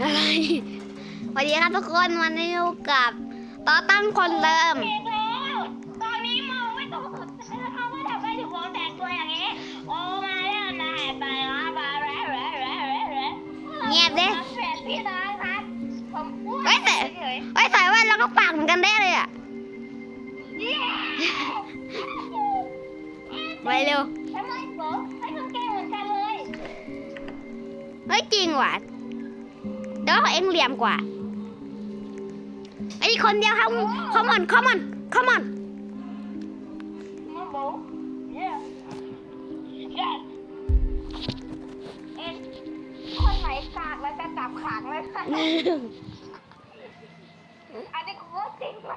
อะไรสวัสดีครับทุกคนวันนี้อยู่กับต่อตั้งคนเริ่มเองแล้วตอนนี้มองไม่ตกเขาไม่ทำให้ถึงวงแตกตัวอย่างนี้ โอ้มาแล้วนายไปแล้วมาแล้วแล้วแล้วแล้วเงียบดิเสร็จพี่น้อยครับ ผมพูดเฮ้ยแต่ เฉยเฮ้ยใส่แว่นแล้วก็ปากเหมือนกันได้เลยอะ ๆเย้ไปเร็ว ทำไมโบให้ทำแกเหมือนกันเลย เฮ้ยจริงว่ะ แต่ว่าของเอ็งเหลี่ยมกว่าไอ้คนเดียวครับคอมอนคอมอนคอมอนมาโบเย้เอ็นคนไหนกากแล้วจะจับขังเลยค่ะอันนี้กูว่าจริงนะ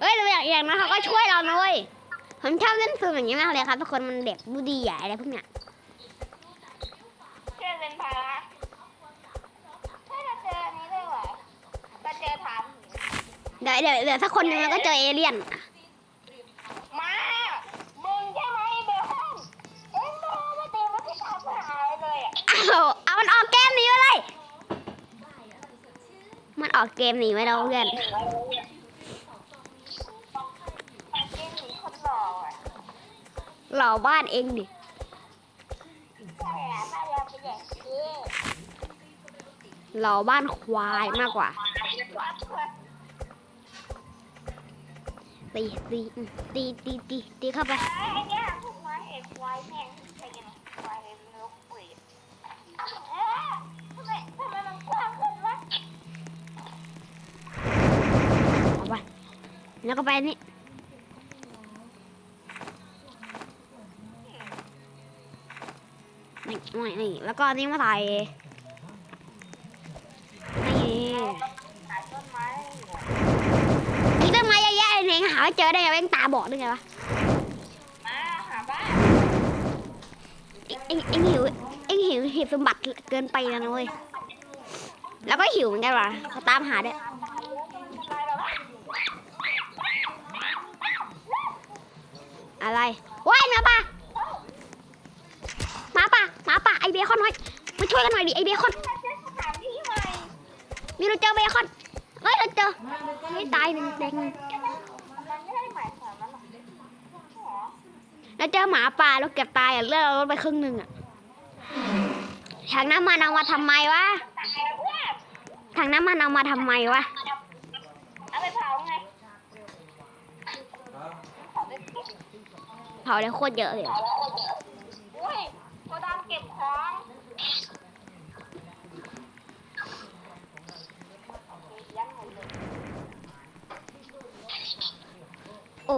เฮ้ยเราอยากอย่างนั้นเขาก็ช่วยเราหนะเว้ยผมชอบเล่นฟิล์มอย่างนี้มากเลยครับทุกคนมันเด็กดูดีใหญ่อะไรพวกเนี้ย เชื่อเป็นภาระถ้าเราเจออันนี้ได้ไหวเราเจอถาม เดี๋ยวเดี๋ยวเดี๋ยวสักคนหนึงแล้วก็เจอเอเลี่ยน มา มึงใช่ไหมเบลคอนเอ็งโดนมาตีมันที่ชาบหายเลยอะเอาเอามันออกเกมหนี้ไปเลย มันออกเกมหนีไปแล้วเพื่อนเอ็งหนีคนหล่ออะเหล่าบ้านเองดิ ใช่อะบ้านเราเป็นอย่างนี้เหล่าบ้านควายมากกว่า ตีตีตีตีตีตีเข้าไปไอ้เนี่ยพวกไม้เอกควายแม่งไปกันควายนกปุ๋ยเอ๊ะทำไมทำไมมันกว้างขึ้นวะเอาไปแล้วก็ไปนี่นี่นี่แล้วก็นี่มาถ่ายนี่ ขายต้นไม้อยู่ มีต้นไม้เยอะแยะเลยเองหา ไม่เจอได้ไงเองตาบอดหรือไงวะมาหาบ้านเอ็งเอ็งเอ็งหิวเอ็งหิวหิวสมบัติเกินไปแล้วนะเว้ยแล้วก็หิวเหมือนกันว่ะเขาตามหาด้วยอะไรว้ายหมาป่าหมาป่าหมาป่าไอเบคอนน้อยมาช่วยกันหน่อยดิไอเบคอนเราจะสถานที่ใหม่มีเราเจอเบคอนเฮ้ยเราเจอไม่ตายหนึ่งแดงหนึ่ง มันไม่ได้หมายความนั้นหรอกหรอ เราเจอหมาป่าเราเกือบตายอะเลือดเราลดไปครึ่งหนึ่งอะถังน้ำมันเอามาทำไมวะตายแล้วว่าถังน้ำมันเอามาทำไมวะเอาไปเผาไงเผาได้เก็บเผาได้โคตรเยอะเลยเผาแล้วอุ้ยโกดังเก็บของยังหมดเลย โอ้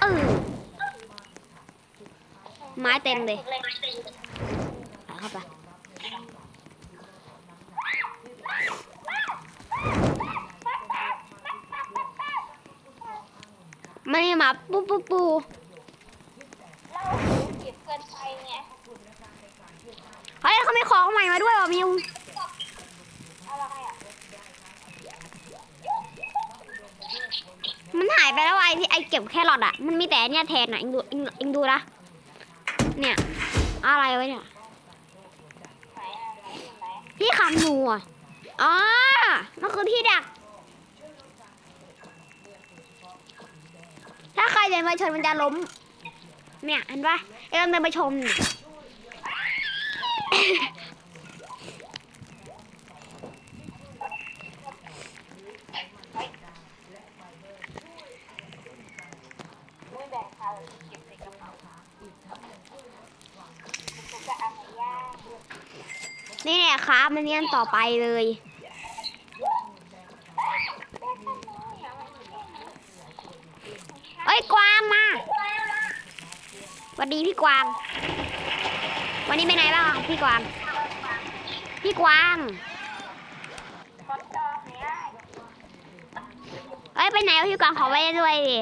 เออ ไม้เต็มเลยใส่เข้าไปไม่ได้มาปูปูปูเราเก็บเกินไปไงเฮ้ยเขาไม่ของใหม่มาด้วยว่ะมิวอะไรอะมันหายไปแล้วไอ้ที่ไอ้เก็บแครอทอะ มันมีแต่อันเนี่ยแทนอะเอ็งดูเอ็งเอ็งดูนะ เนี่ย อะไรไว้เนี่ย พี่ขังหนูอะอ๋อมันคือพี่ดัก ถ้าใครเดินมาชนมันจะล้ม เนี่ยเห็นปะเอ็งเดินไปชมเนี่ยแบ่งใครเก็บใส่กระเป๋าผมจะเอามาย่าง นี่แหละครับมันเนียนต่อไปเลย เอ้ยกวางมาสวัสดีพี่กวาง วันนี้เป็นบ้างพี่กวาง พี่กวาง เอ้ยไปไหนวะพี่กวางขอไว้ด้วยดิ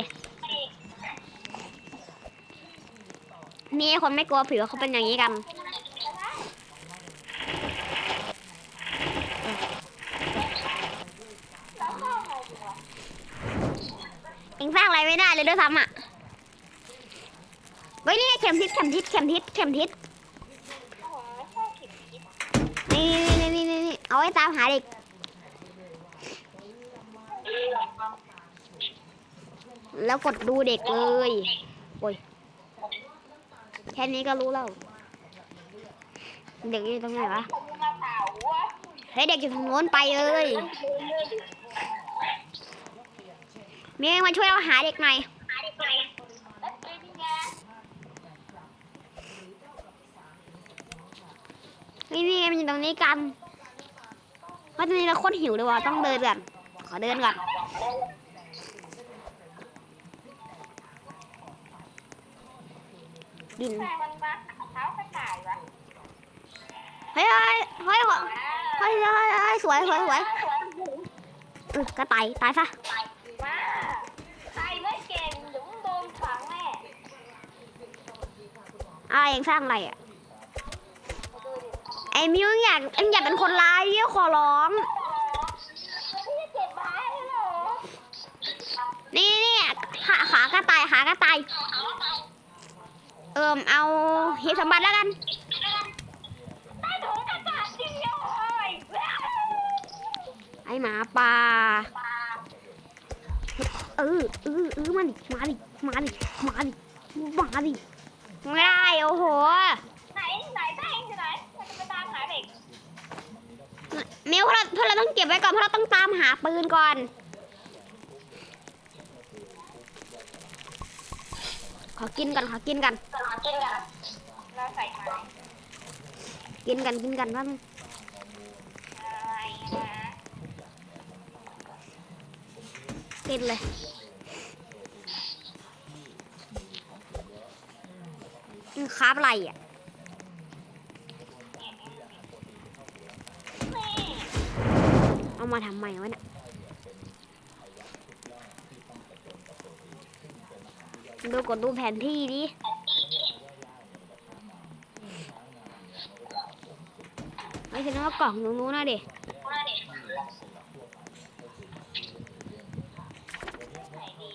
นี่คนไม่กลัวผีเขาเป็นอย่างนี้กัน แล้วก็ไงดีวะ เองสร้างอะ ไรไม่ได้เลยด้วยซ้ำอะเฮ้ยนี่เข็มทิศเข็มทิศเข็มทิศเข็มทิศผมไม่นี่นี่เอาไว้ตามหาเด็กแล้วกดดูเด็กเลยโอ้ยแค่นี้ก็รู้แล้ว เด็กอยู่ตรงไหนวะ เฮ้ยเด็กอยู่ทางโน้นไปเลย เมียมาช่วยเราหาเด็กหน่อยแล้วเป็นไงนี่นี่มันอยู่ตรงนี้กันเพราะตอนนี้เราโคตรหิวเลยว่ะต้องเดินก่อนขอเดินก่อนดินแม่มันมาเท้ากระต่ายวะเฮ้ยเฮ้ยเฮ้ยเฮ้ยเฮ้ยเฮ้ยเฮ้ยสวยสวยสวยเออกระต่ายตายซะ มาใครไม่เก่งเดี๋ยวมึงโดนขังแน่ อะไรเองสร้างอะไรอะไอ้มิวอยากมึงอยากเป็นคนร้ายเยี่ยขอร้อง นี่นี่ขาขากระต่ายขากระต่ายเอิมเอาเฮสมบัติแล้วกันไอหมาป่าเออเออเออมาดิมาดิมาดิมาดิมาดิ ไม่ได้โอ้โห ไหนไหนแป้งอยู่ไหนเราจะไปตามหาเด็กมิวพวกเราพวกเราต้องเก็บไว้ก่อนเพราะเราต้องตามหาปืนก่อน ขอกินกันขอกินกันกินกันเราใส่ไม้กินกันกินกันว่าอะไรนะ กินเลยมัน คาบอะไรอะเอามาทำไมวะเนี่ยดูกดดูแผนที่ดิไม่ใช่ว่ากล่องตรงนู้นนะดิ ไหนดี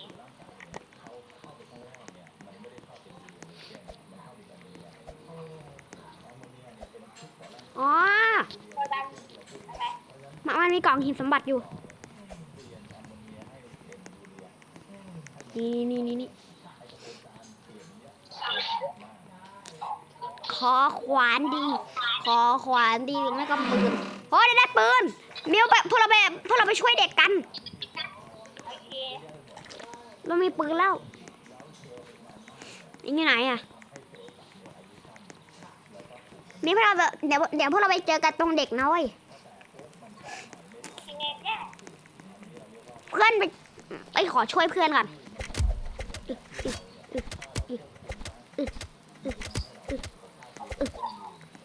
อ๋อเรามันมีกล่องหินสมบัติอยู่ นี่นี่นี่นี่ขอขวานดี ขอขวานดีหรือไม่ก็ปืนโอ้ยได้ได้ปืนมิวไปพวกเราไปพวกเราไปช่วยเด็กกัน เรามีปืนแล้วนี่อยู่ไหนอะ นี่พวกเราเดี๋ยวเดี๋ยวพวกเราไปเจอกันตรงเด็กนะเว้ยยังไงเพื่อนไปไปขอช่วยเพื่อนก่อน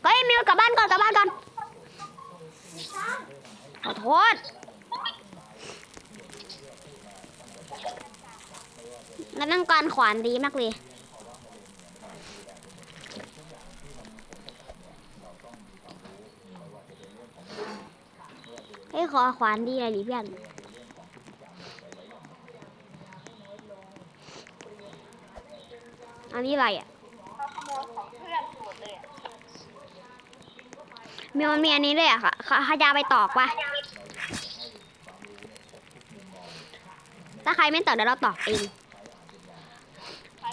เฮ้ยมิวกลับบ้านก่อนกลับบ้านก่อนขอโทษแล้วนั่งการขวานดีมากเลย เฮ้ยขอขวานดีเลยดิเพื่อนอันนี้อะไรอะเขาขโมยของเพื่อนหมดเลยอะมีมันมีอันนี้เลยอะค่ะเขาเขาจะเอาไปตอกปะถ้าใครไม่ตอกเดี๋ยวเราตอกเองไป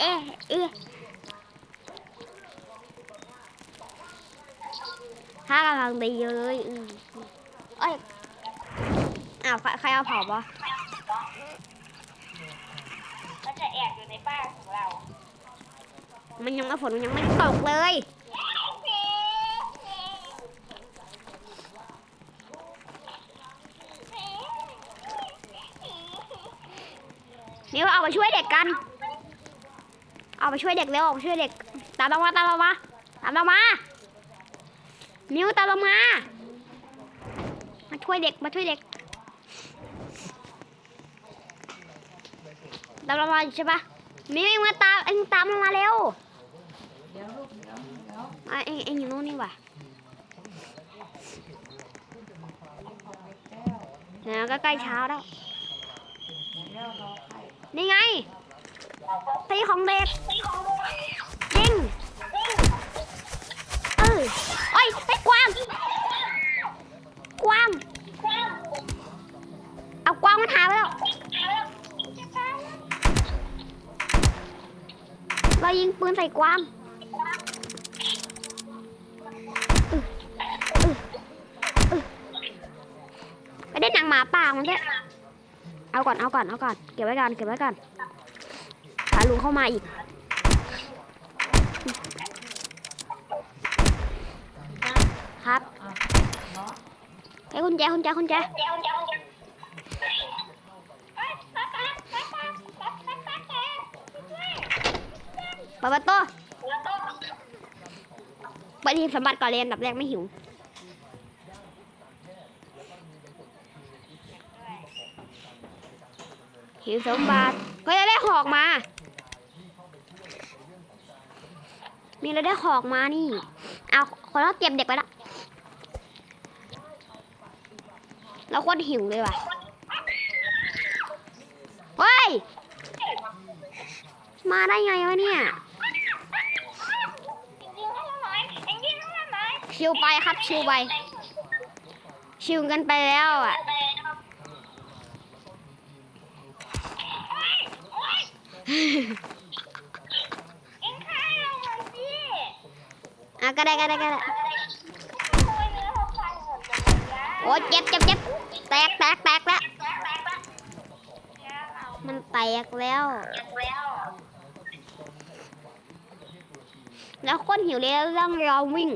อืออเออถ้ากำลังดีเลยอือเอ้ยอ้าวใครใครเอาเผาปะมันจะแอบอยู่ในบ้านของเรา มันยังไม่ฝนมันยังไม่ตกเลยนี่เอาไปช่วยเด็กกัน เอาไปช่วยเด็กเร็วเอาไปช่วยเด็ก ตามเรามาตามเรามาตามเรามามิวตามเรามา มาช่วยเด็กมาช่วยเด็กตามเรามาใช่ปะมิวเองมาตามเองตามเรามาเร็วเองเองอยู่นู่นนี่ว่ะเนี่ยก็ใกล้เช้าแล้วนี่ไง ตีของเด็กยิงเออโอ้ยไอ้กวางกวางเอากวางมันหายไปแล้ว เรายิงปืนใส่กวางอึอึอึไปได้นังหมาป่ามันด้วยเอาก่อน เอาก่อน เอาก่อน เก็บไว้ก่อน เก็บไว้ก่อน ลุงเข้ามาอีก ครับไอ้คุณแจคุณแจคุณแจปิดประตูไปทีสมบัติก่อนเลยอันดับแรกไม่หิวหิวสมบัติก็จะได้หอกมา มีเราได้หอกมานี่ เอาคนเราเก็บเด็กไปละ เราโคตรหิวเลยว่ะ เฮ้ย มาได้ไงวะเนี่ยชิวไปครับชิวไป ชิวกันไปแล้วอะ อะก็ได้ก็ได้ก็ได้โอ้เจ็บเจ็บเจ็บแตกแตกแตกแล้วมันแตกแล้ว แล้วคนหิวเลยเรื่องราวิ่ง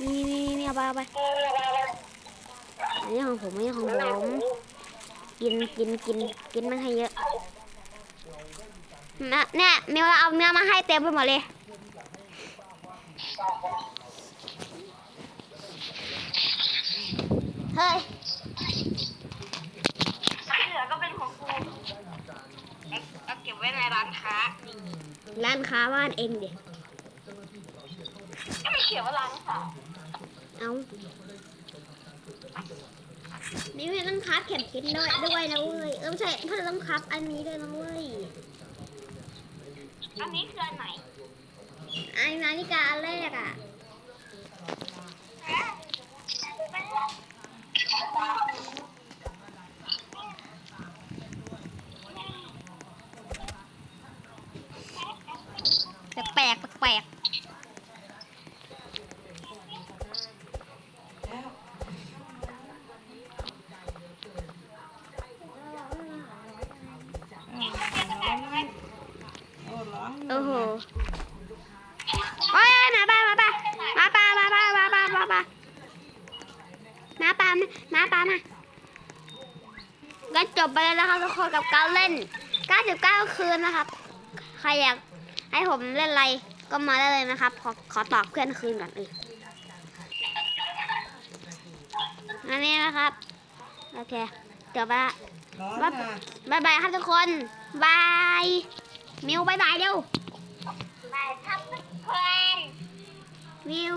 นี่นี่นี่เอาไปเอาไปอันนี้ของผมอันนี้ของผม กินกินกินกินมันให้เยอะ นะเนี่ยมิวเอาเนื้อมาให้เต็มไปหมดเลย เฮ้ยเหลือก็เป็นของกูเอาเก็บไว้ในร้านค้าร้านค้าบ้านเองดิก็ไม่เขียนว่าร้านค้าเอานี่ไม่ต้องคับเข็มทิศด้วยด้วยนะเว้ยเออไม่ใช่ถ้าจะต้องคับอันนี้ด้วยนะเว้ย อันนี้คืออันไหนไอ้นาฬิกาอันแรกอะแปลกๆแปลก ก็จบไปแล้วนะครับทุกคนกับการเล่น 99 คืนนะครับ ใครอยากให้ผมเล่นอะไรก็มาได้เลยนะครับ ขอขอตอบเพื่อนคืนก่อนเอออันนี้นะครับ โอเคจบไปละร้อนนะบายบายครับทุกคนบายมิวบายบายเร็วไปทับทุกคนมิว